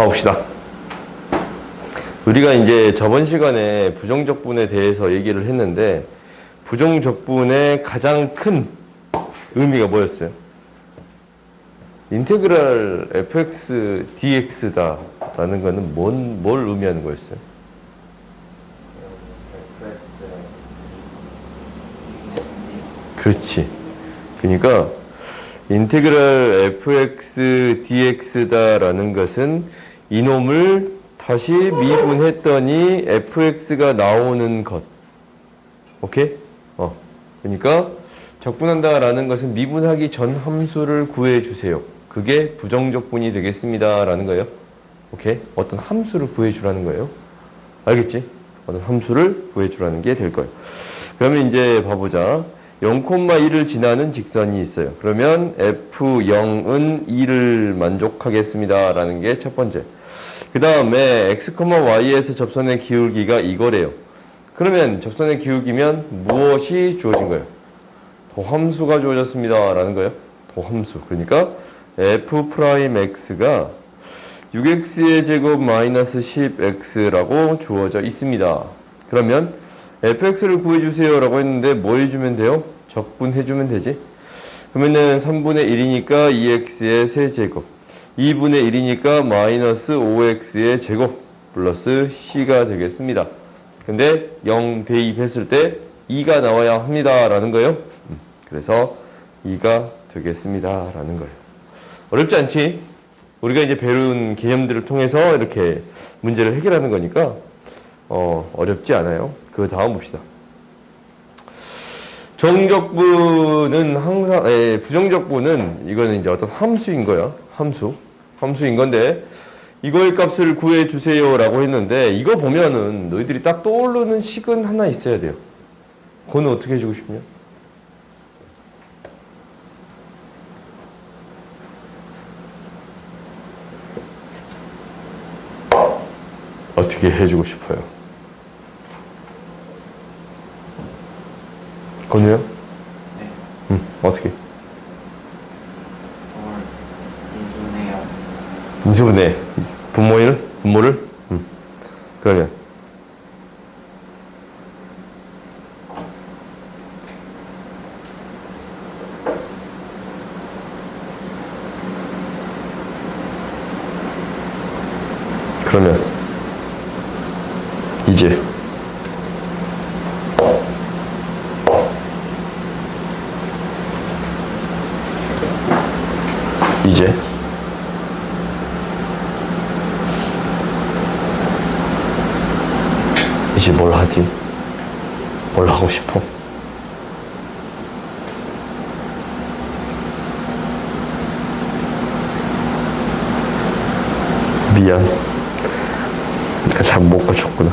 가봅시다. 우리가 이제 저번 시간에 부정적분에 대해서 얘기를 했는데 부정적분의 가장 큰 의미가 뭐였어요? 인테그랄 fx dx다 라는 거는 뭔, 뭘 의미하는 거였어요? 그렇지. 그러니까 인테그랄 fx dx다라는 것은 이놈을 다시 미분했더니 fx가 나오는 것. 오케이? 어. 그러니까 적분한다라는 것은 미분하기 전 함수를 구해 주세요. 그게 부정적분이 되겠습니다라는 거예요. 오케이? 어떤 함수를 구해 주라는 거예요. 알겠지? 어떤 함수를 구해 주라는 게 될 거예요. 그러면 이제 봐보자. 0,1을 지나는 직선이 있어요. 그러면 F0은 2를 만족하겠습니다. 라는 게 첫 번째. 그 다음에 x, y에서 접선의 기울기가 이거래요. 그러면 접선의 기울기면 무엇이 주어진 거예요? 도함수가 주어졌습니다. 라는 거예요. 도함수. 그러니까 f'x가 6x의 제곱 마이너스 10x라고 주어져 있습니다. 그러면 fx를 구해주세요 라고 했는데 뭐 해주면 돼요? 적분해주면 되지. 그러면은 3분의 1이니까 2x의 세제곱 2분의 1이니까 마이너스 5x의 제곱 플러스 c가 되겠습니다. 근데 0 대입했을 때 2가 나와야 합니다 라는 거예요. 음, 그래서 2가 되겠습니다 라는 거예요. 어렵지 않지? 우리가 이제 배운 개념들을 통해서 이렇게 문제를 해결하는 거니까 어, 어렵지 않아요. 그 다음 봅시다. 정적분은 항상, 에, 부정적분은 이거는 이제 어떤 함수인 거야. 함수. 함수인 건데, 이거의 값을 구해 주세요 라고 했는데, 이거 보면은 너희들이 딱 떠오르는 식은 하나 있어야 돼요. 그거는 어떻게 해주고 싶냐? 어떻게 해주고 싶어요? 건우요? 네. 응, 어떻게? 오늘 인수네요. 인수분해. 분모를? 분모를? 응. 그러면. 그러면. 이제. 이제. 이제 뭘 하지? 뭘 하고 싶어? 미안. 내가 잘못 고쳤구나.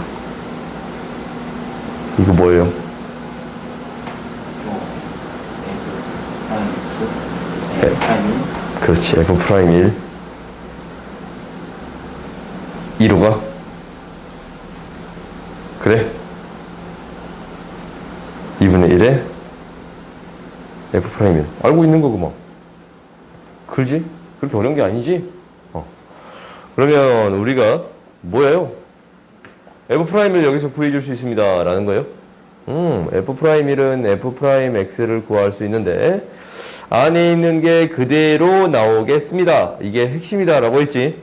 이거 뭐예요? 프라임이 그렇지. F 프라임 1. 2로가? 그래? 2분의 1에 F 프라임 1. 알고 있는 거구만. 그지? 그렇게 어려운 게 아니지? 어. 그러면 우리가 뭐예요? F 프라임 1 여기서 구해줄 수 있습니다. 라는 거예요. 음, F 프라임 1은 F 프라임 X를 구할 수 있는데 안에 있는 게 그대로 나오겠습니다. 이게 핵심이다 라고 했지.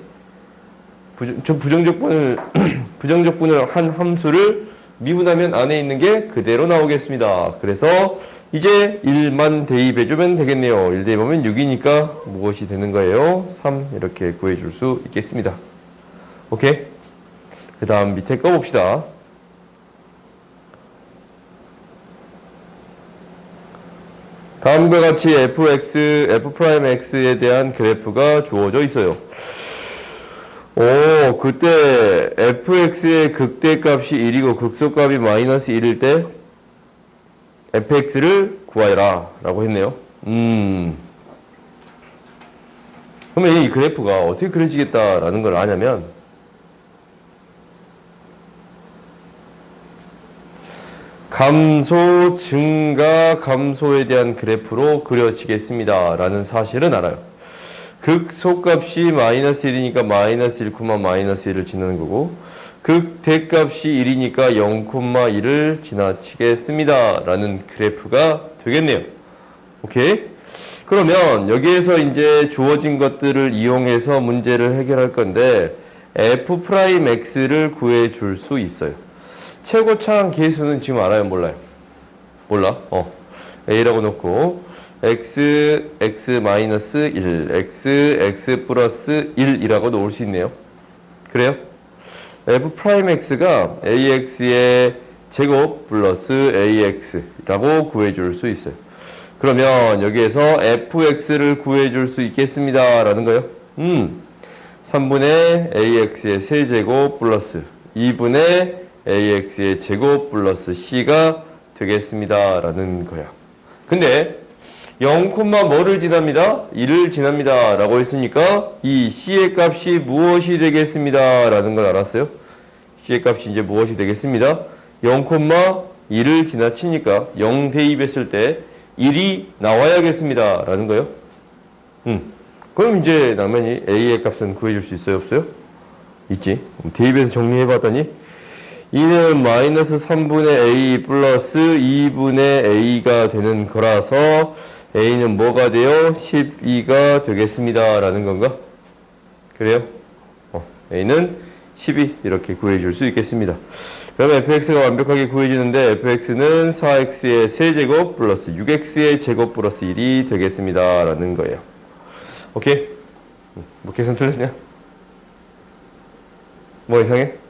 부정, 저 부정적분을, 부정적분을 한 함수를 미분하면 안에 있는 게 그대로 나오겠습니다. 그래서 이제 1만 대입해주면 되겠네요. 1 대입하면 6이니까 무엇이 되는 거예요? 3 이렇게 구해줄 수 있겠습니다. 오케이? 그 다음 밑에 거 봅시다. 다음과 같이 fx, f'x에 대한 그래프가 주어져 있어요. 오, 그때 fx의 극대값이 1이고 극소값이 마이너스 1일 때 fx를 구하여라 라고 했네요. 음. 그러면 이 그래프가 어떻게 그려지겠다라는 걸 아냐면 감소, 증가, 감소에 대한 그래프로 그려지겠습니다. 라는 사실은 알아요. 극소값이 마이너스 1이니까 마이너스 1, 마이너스 1을 지나는 거고 극대값이 1이니까 0,1을 지나치겠습니다. 라는 그래프가 되겠네요. 오케이? 그러면 여기에서 이제 주어진 것들을 이용해서 문제를 해결할 건데 f'x를 구해 줄 수 있어요. 최고 차항 계수는 지금 알아요? 몰라요? 몰라? 어. a라고 놓고 x, x 마이너스 1, x, x 플러스 1이라고 놓을 수 있네요. 그래요? f 프라임 x가 ax의 제곱 플러스 ax라고 구해줄 수 있어요. 그러면 여기에서 fx를 구해줄 수 있겠습니다. 라는 거예요. 음, 3분의 ax의 세제곱 플러스 2분의 ax의 제곱 플러스 c가 되겠습니다. 라는 거야. 근데 0, 뭐를 지납니다? 1을 지납니다. 라고 했으니까 이 c의 값이 무엇이 되겠습니다. 라는 걸 알았어요. c의 값이 이제 무엇이 되겠습니다. 0, 1을 지나치니까 0 대입했을 때 1이 나와야겠습니다. 라는 거예요. 음. 그럼 이제 당연히 a의 값은 구해줄 수 있어요? 없어요? 있지. 대입해서 정리해봤더니 2는 마이너스 3분의 a 플러스 2분의 a가 되는 거라서 a는 뭐가 돼요? 12가 되겠습니다. 라는 건가? 그래요? 어, a는 12 이렇게 구해줄 수 있겠습니다. 그러면 fx가 완벽하게 구해지는데 fx는 4x의 세제곱 플러스 6x의 제곱 플러스 1이 되겠습니다. 라는 거예요. 오케이? 음, 뭐 계산 틀렸냐? 뭐 이상해?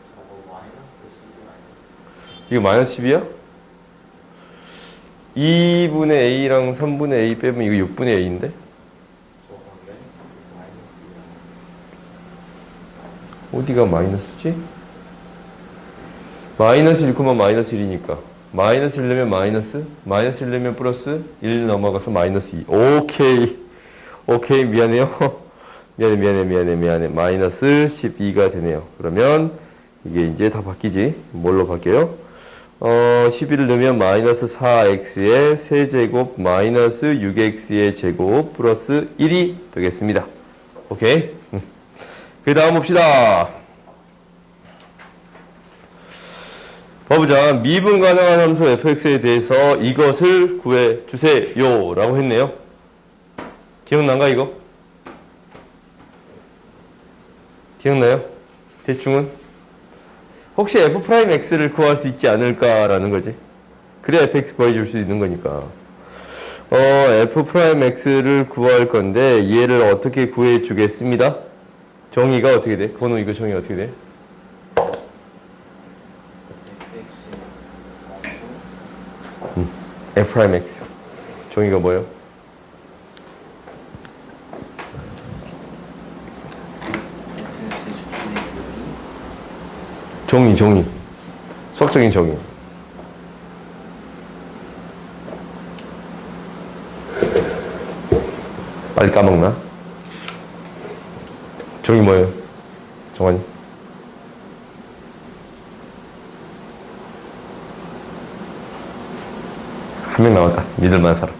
이거 마이너스 10이야? 2분의 a랑 3분의 a 빼면 이거 6분의 a인데? 어디가 마이너스지? 마이너스 1, 마이너스 1이니까 마이너스 1내면 마이너스 마이너스 1내면 플러스 1 넘어가서 마이너스 2 오케이 오케이 미안해요 미안해 미안해 미안해 미안해 마이너스 12가 되네요 그러면 이게 이제 다 바뀌지 뭘로 바뀌어요? 어 11을 넣으면 마이너스 4x의 세제곱 마이너스 6x의 제곱 플러스 1이 되겠습니다 오케이 그 다음 봅시다 봐보자. 미분 가능한 함수 fx에 대해서 이것을 구해 주세요. 라고 했네요. 기억난가, 이거? 기억나요? 대충은? 혹시 f'x를 구할 수 있지 않을까라는 거지. 그래 fx 구해줄 수 있는 거니까. 어, f'x를 구할 건데 얘를 어떻게 구해 주겠습니다? 정의가 어떻게 돼? 번호 이거 정의 어떻게 돼? f'x 종이가 뭐예요? 종이 종이. 수학적인 종이. 빨리 까먹나? 종이 뭐예요? 정환이? 한 명 나왔다. 믿을만한 사람.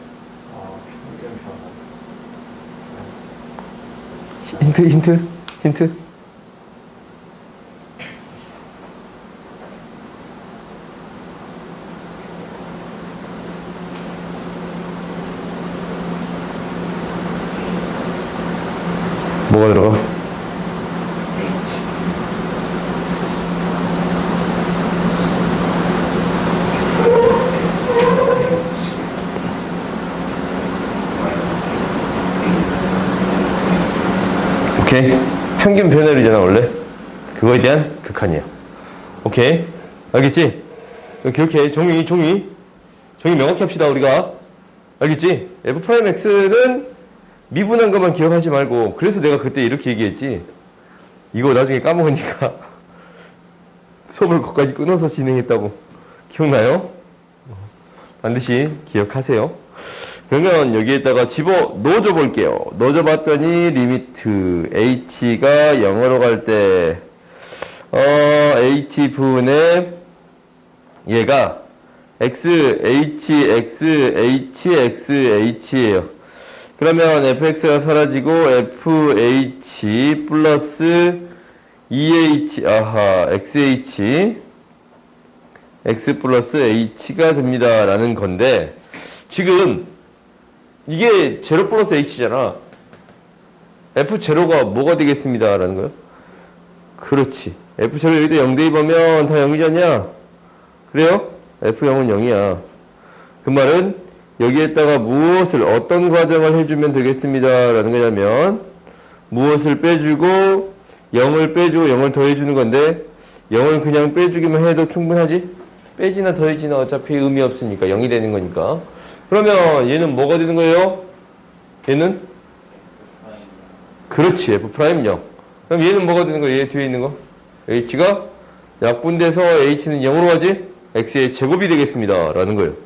힌트 힌트? 힌트 뭐가 들어가? 오케이. 평균 변화율이잖아 원래? 그거에 대한 극한이야. 오케이. 알겠지? 기억해 종이 종이. 종이 명확히 합시다 우리가. 알겠지? f'x는 미분한 것만 기억하지 말고 그래서 내가 그때 이렇게 얘기했지 이거 나중에 까먹으니까 수업을 거기까지 끊어서 진행했다고 기억나요? 반드시 기억하세요 그러면 여기에다가 집어 넣어줘 볼게요. 넣어줘 봤더니 리미트 h가 0으로 갈때 어, h분의 얘가 x, h, x, h, x, h예요. 그러면 fx가 사라지고 fh 플러스 2h 아하 xh x 플러스 h가 됩니다 라는 건데 지금 이게 제로 플러스 h잖아 f0가 뭐가 되겠습니다 라는 거요? 그렇지 f0 여기다 0 대입하면 다 0이지 않냐? 그래요? f0은 0이야 그 말은 여기에다가 무엇을 어떤 과정을 해주면 되겠습니다 라는 거냐면 무엇을 빼주고 0을 빼주고 0을 더해주는 건데 0을 그냥 빼주기만 해도 충분하지? 빼지나 더해지나 어차피 의미 없으니까 0이 되는 거니까 그러면 얘는 뭐가 되는 거예요? 얘는? 그렇지 f 프라임 0 그럼 얘는 뭐가 되는 거예요? 얘 뒤에 있는 거? h가 약분돼서 h는 0으로 가지? x의 제곱이 되겠습니다 라는 거예요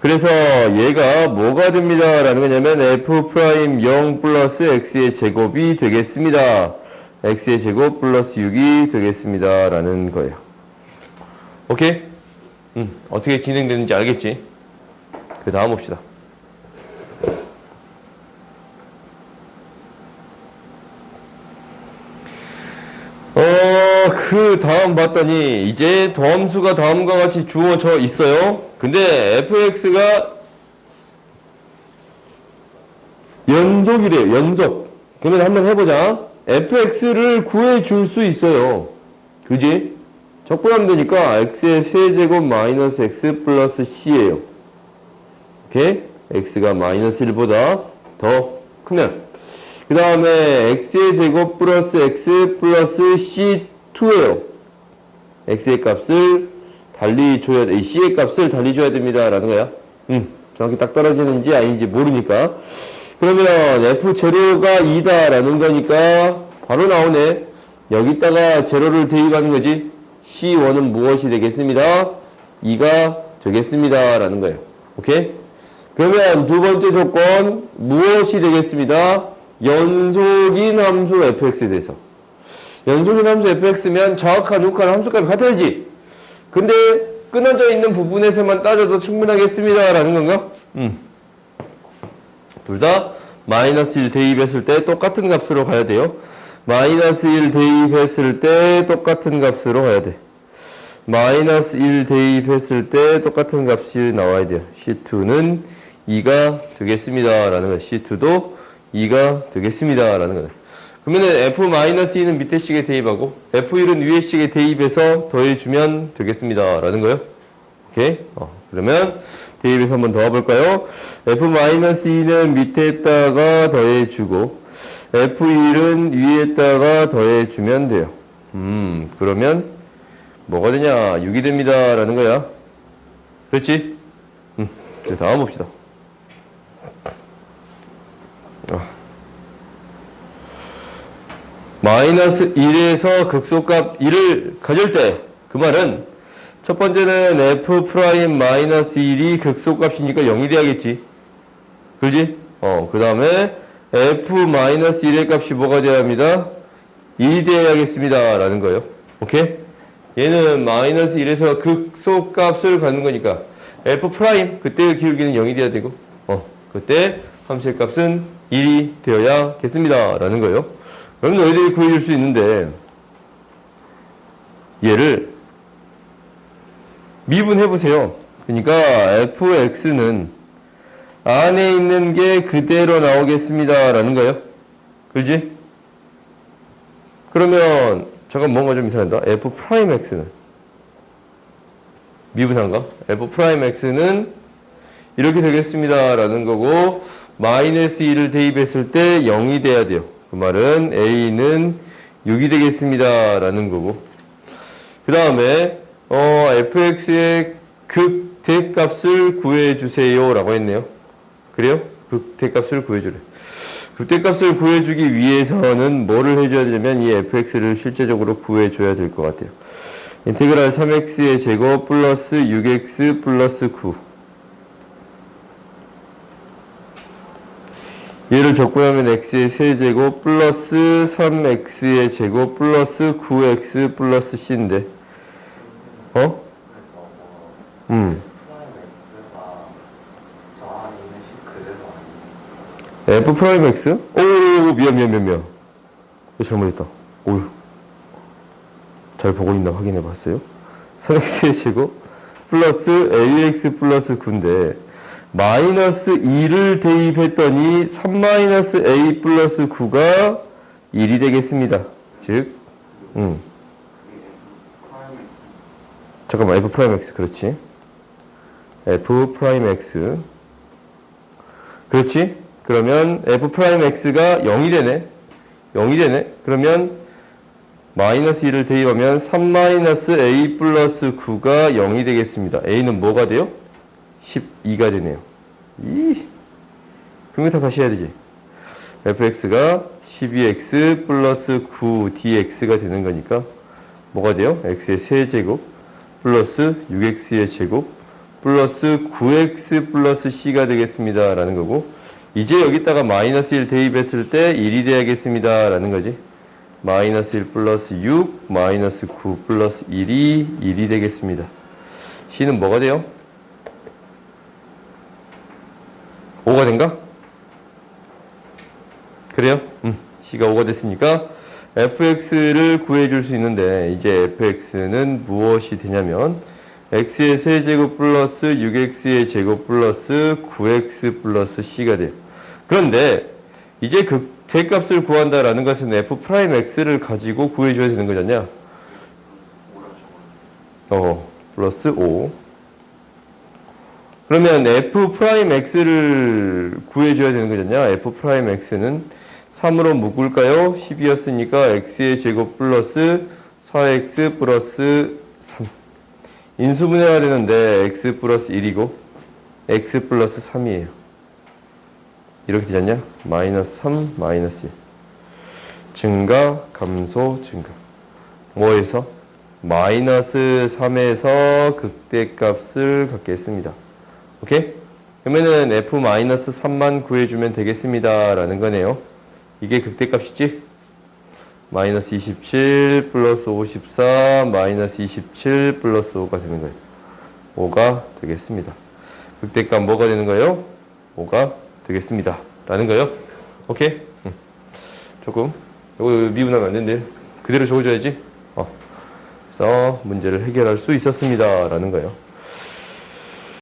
그래서 얘가 뭐가 됩니다 라는 거냐면 f 프라임 0 플러스 x의 제곱이 되겠습니다 x의 제곱 플러스 6이 되겠습니다 라는 거예요 오케이? 음, 어떻게 진행되는지 알겠지? 그 다음 봅시다 어, 그 다음 봤더니 이제 도함수가 다음과 같이 주어져 있어요. 근데 fx가 연속이래요. 연속. 그러면 한번 해보자. fx를 구해줄 수 있어요. 그지? 적분하면 되니까 x의 세제곱 마이너스 x 플러스 c예요. 오케이? x가 마이너스 1보다 더 크면 그 다음에 x의 제곱 플러스 x 플러스 c2예요. x의 값을 달리 줘야 돼. 이 c의 값을 달리 줘야 됩니다. 라는 거야. 음, 정확히 딱 떨어지는지 아닌지 모르니까. 그러면 f 제로가 2다 라는 거니까 바로 나오네. 여기다가 제로를 대입하는 거지. c1은 무엇이 되겠습니다? 2가 되겠습니다. 라는 거예요. 오케이? 그러면 두 번째 조건 무엇이 되겠습니다? 연속인 함수 fx에 대해서. 연속인 함수 fx면 정확한 uk한 함수값이 같아야지. 근데 끊어져 있는 부분에서만 따져도 충분하겠습니다. 라는 건가? 음. 둘 다 마이너스 1 대입했을 때 똑같은 값으로 가야 돼요. 마이너스 1 대입했을 때 똑같은 값으로 가야 돼. 마이너스 1 대입했을 때 똑같은 값이 나와야 돼요. C2는 2가 되겠습니다. 라는 거예요. C2도 2가 되겠습니다. 라는 거예요. 그러면은 F-2는 밑에 식에 대입하고 F1은 위에 식에 대입해서 더해주면 되겠습니다. 라는 거예요. 오케이? 어, 그러면 대입해서 한번 더 해볼까요? F-2는 밑에다가 더해주고 F1은 위에다가 더해주면 돼요. 음, 그러면 뭐가 되냐? 6이 됩니다. 라는 거야. 그렇지? 음, 이제 다음 봅시다. 마이너스 1에서 극소값 1을 가질 때 그 말은 첫 번째는 f 프라임 마이너스 1이 극소값이니까 0이 돼야겠지. 그지? 어, 그 다음에 f 마이너스 1의 값이 뭐가 돼야 합니다? 2이 돼야겠습니다. 라는 거예요. 오케이? 얘는 마이너스 1에서 극소값을 갖는 거니까 f 프라임 그때의 기울기는 0이 돼야 되고 어, 그때 함수의 값은 1이 되어야겠습니다. 라는 거예요. 그럼 너희들이 구해줄 수 있는데 얘를 미분해 보세요. 그러니까 fx는 안에 있는 게 그대로 나오겠습니다. 라는 거예요. 그지? 그러면 잠깐 뭔가 좀 이상하다. f 프라임 x는 미분한가? f 프라임 x는 이렇게 되겠습니다. 라는 거고 마이너스 1을 대입했을 때 0이 돼야 돼요. 그 말은 a는 6이 되겠습니다. 라는 거고 그 다음에 어, fx의 극대값을 구해주세요. 라고 했네요. 그래요? 극대값을 구해주래. 극대값을 구해주기 위해서는 뭐를 해줘야 되냐면 이 fx를 실제적으로 구해줘야 될 것 같아요. 인테그랄 3x의 제곱 플러스 6x 플러스 9 얘를 적분하면 x의 세제곱 플러스 3x의 제곱 플러스 9x 플러스 c인데 어? 음. f 프라임 x? 오, 미안, 미안, 미안, 미안. 잘못했다. 오유. 잘 보고 있나 확인해 봤어요. 3x의 제곱 플러스 ax 플러스 9인데 마이너스 2를 대입했더니 3 마이너스 a 플러스 9가 1이 되겠습니다. 즉, 음. 잠깐만, f 프라임 x, 그렇지. f 프라임 x. 그렇지? 그러면 f 프라임 x가 0이 되네. 0이 되네. 그러면 마이너스 1을 대입하면 3 마이너스 a 플러스 9가 0이 되겠습니다. a는 뭐가 돼요? 12가 되네요. 이 분명히 다시 해야 되지. fx가 12x 플러스 9dx가 되는 거니까 뭐가 돼요? x의 세제곱 플러스 6x의 제곱 플러스 9x 플러스 c가 되겠습니다. 라는 거고 이제 여기다가 마이너스 1 대입했을 때 1이 돼야겠습니다. 라는 거지. 마이너스 1 플러스 6 마이너스 9 플러스 1이 1이 되겠습니다. c는 뭐가 돼요? 5가 된가? 그래요? 음, c가 5가 됐으니까 fx를 구해줄 수 있는데 이제 fx는 무엇이 되냐면 x의 세제곱 플러스 6x의 제곱 플러스 9x 플러스 c가 돼요. 그런데 이제 그 대값을 구한다라는 것은 f 프라임 x를 가지고 구해줘야 되는 거잖냐? 어, 플러스 5. 그러면 f 프라임 x를 구해줘야 되는 거잖냐? f 프라임 x는 3으로 묶을까요? 10이었으니까 x의 제곱 플러스 4x 플러스 3. 인수분해가 되는데 x 플러스 1이고 x 플러스 3이에요. 이렇게 되잖냐? 마이너스 3, 마이너스 1. 증가, 감소, 증가. 뭐에서? 마이너스 3에서 극대값을 갖겠습니다. 오케이? 그러면은 f 마이너스 3만 구해주면 되겠습니다. 라는 거네요. 이게 극대값이지? 마이너스 27 플러스 54 마이너스 27 플러스 5가 되는 거예요. 5가 되겠습니다. 극대값 뭐가 되는 거예요? 5가 되겠습니다. 라는 거예요. 오케이? 응. 조금 이거 미분하면 안 되는데 그대로 적어줘야지. 어. 그래서 문제를 해결할 수 있었습니다. 라는 거예요.